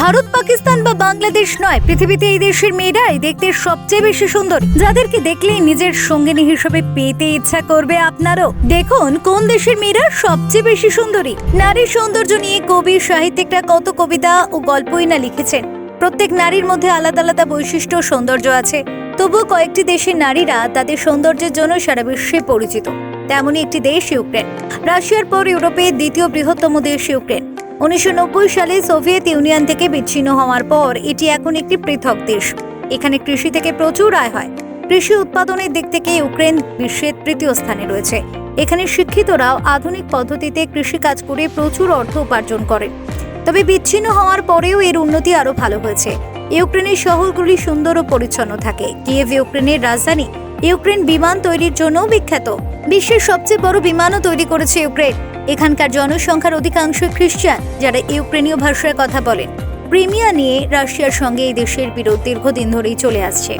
ভারত, পাকিস্তান বা বাংলাদেশ নয়, পৃথিবীতে এই দেশের মেয়েরাই দেখতে সবচেয়ে বেশি সুন্দর। যাদেরকে দেখলেই নিজের সঙ্গিনী হিসেবে পেতে ইচ্ছা করবে আপনারও। দেখুন, কোন দেশের মেয়েরা সবচেয়ে বেশি সুন্দরী? নারীর সৌন্দর্য নিয়ে কবি, সাহিত্যিকরা কত কবিতা ও গল্পই না লিখেছেন। প্রত্যেক নারীর মধ্যে আলাদা আলাদা বৈশিষ্ট্য সৌন্দর্য আছে। তবুও কয়েকটি দেশের নারীরা তাদের সৌন্দর্যের জন্য সারা বিশ্বে পরিচিত। তেমনই একটি দেশ ইউক্রেন। রাশিয়ার পর ইউরোপের দ্বিতীয় বৃহত্তম দেশ ইউক্রেন। উনিশশো নব্বই সালে সোভিয়েত ইউনিয়ন থেকে বিচ্ছিন্ন হওয়ার পর, এটি এখন একটি পৃথক দেশ। এখানে কৃষি থেকে প্রচুর আয় হয়। কৃষি উৎপাদনের দিক থেকে ইউক্রেন বিশ্বের তৃতীয় স্থানে রয়েছে। এখানে শিক্ষিতরাও আধুনিক পদ্ধতিতে কৃষি কাজ করে প্রচুর অর্থ উপার্জন করেন তবে বিচ্ছিন্ন হওয়ার পরেও এর উন্নতি আরও ভালো হয়েছে। ইউক্রেনের শহরগুলি সুন্দর ও পরিচ্ছন্ন থাকে। কিয়েভ ইউক্রেনের রাজধানী। ইউক্রেন বিমান তৈরির জন্যও বিখ্যাত। বিশ্বের সবচেয়ে বড় বিমানও তৈরি করেছে ইউক্রেন। এখানকার জনসংখ্যার অধিকাংশ খ্রিস্টান, যারা ইউক্রেনীয় ভাষায় কথা বলেন। ক্রিমিয়া নিয়ে রাশিয়ার সঙ্গে এই দেশের বিরোধ দীর্ঘদিন ধরেই চলে আসছে।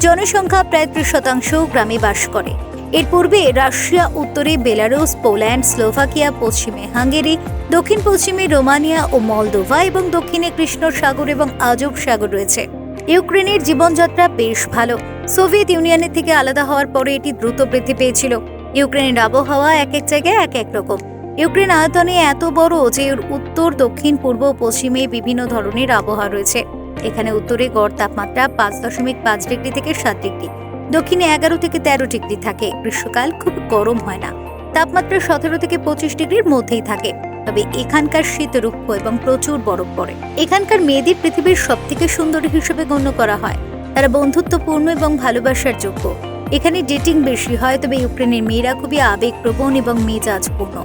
জনসংখ্যা প্রায় ত্রিশ শতাংশ গ্রামে বাস করে। এর পূর্বে রাশিয়া, উত্তরে বেলারুস, পোল্যান্ড, স্লোভাকিয়া, পশ্চিমে হাঙ্গেরি, দক্ষিণ পশ্চিমে রোমানিয়া ও মলদোভা এবং দক্ষিণে কৃষ্ণ সাগর এবং আজব সাগর রয়েছে। ইউক্রেনের জীবনযাত্রা বেশ ভালো। সোভিয়েত ইউনিয়নের থেকে আলাদা হওয়ার পরে এটি দ্রুত বৃদ্ধি পেয়েছিল। ইউক্রেনের আবহাওয়া এক এক জায়গায় এক এক রকম। ইউক্রেন আয়তনে এত বড় যে এর উত্তর, দক্ষিণ, পূর্ব পশ্চিমে বিভিন্ন ধরনের আবহাওয়া রয়েছে। এখানে উত্তরে গড় তাপমাত্রা পাঁচ দশমিক পাঁচ ডিগ্রি থেকে সাত ডিগ্রি। দক্ষিণে এগারো থেকে তেরো ডিগ্রি থাকে। গ্রীষ্মকাল খুব গরম হয় না। তাপমাত্রা সতেরো থেকে পঁচিশ ডিগ্রির মধ্যেই থাকে। তবে এখানকার শীত রুক্ষ এবং প্রচুর বরফ পড়ে। এখানকার মেয়েদের পৃথিবীর সব থেকে সুন্দরী হিসেবে গণ্য করা হয়। তারা বন্ধুত্বপূর্ণ এবং ভালোবাসার যোগ্য। এখানে ডেটিং বেশি হয়, তবে ইউক্রেনের মেয়েরা খুবই আবেগপ্রবণ এবং মেজাজপূর্ণ।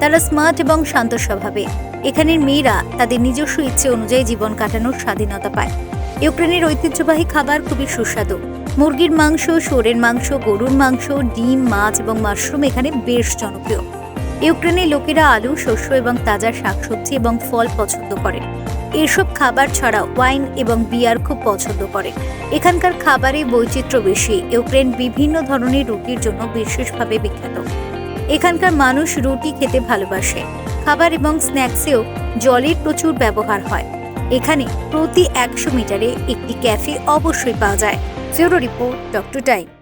তারা স্মার্ট এবং শান্ত স্বভাবে এখানের মেয়েরা তাদের নিজস্ব ইচ্ছে অনুযায়ী জীবন কাটানোর স্বাধীনতা পায়। ইউক্রেনের ঐতিহ্যবাহী খাবার খুবই সুস্বাদু। মুরগির মাংস, শুয়োরের মাংস, গরুর মাংস, ডিম, মাছ এবং মাশরুম এখানে বেশ জনপ্রিয়। ইউক্রেনের লোকেরা আলু, শস্য এবং তাজা শাকসবজি এবং ফল পছন্দ করে। এসব খাবার ছাড়া ওয়াইন এবং বিয়ার খুব পছন্দ করে। এখানকার খাবারে বৈচিত্র্য বেশি। ইউক্রেন বিভিন্ন ধরনের রুটির জন্য বিশেষভাবে বিখ্যাত। এখানকার মানুষ রুটি খেতে ভালোবাসে। খাবার এবং স্ন্যাক্সেও জলের প্রচুর ব্যবহার হয়। এখানে প্রতি একশো মিটারে একটি ক্যাফে অবশ্যই পাওয়া যায়। Zero report, doctor time.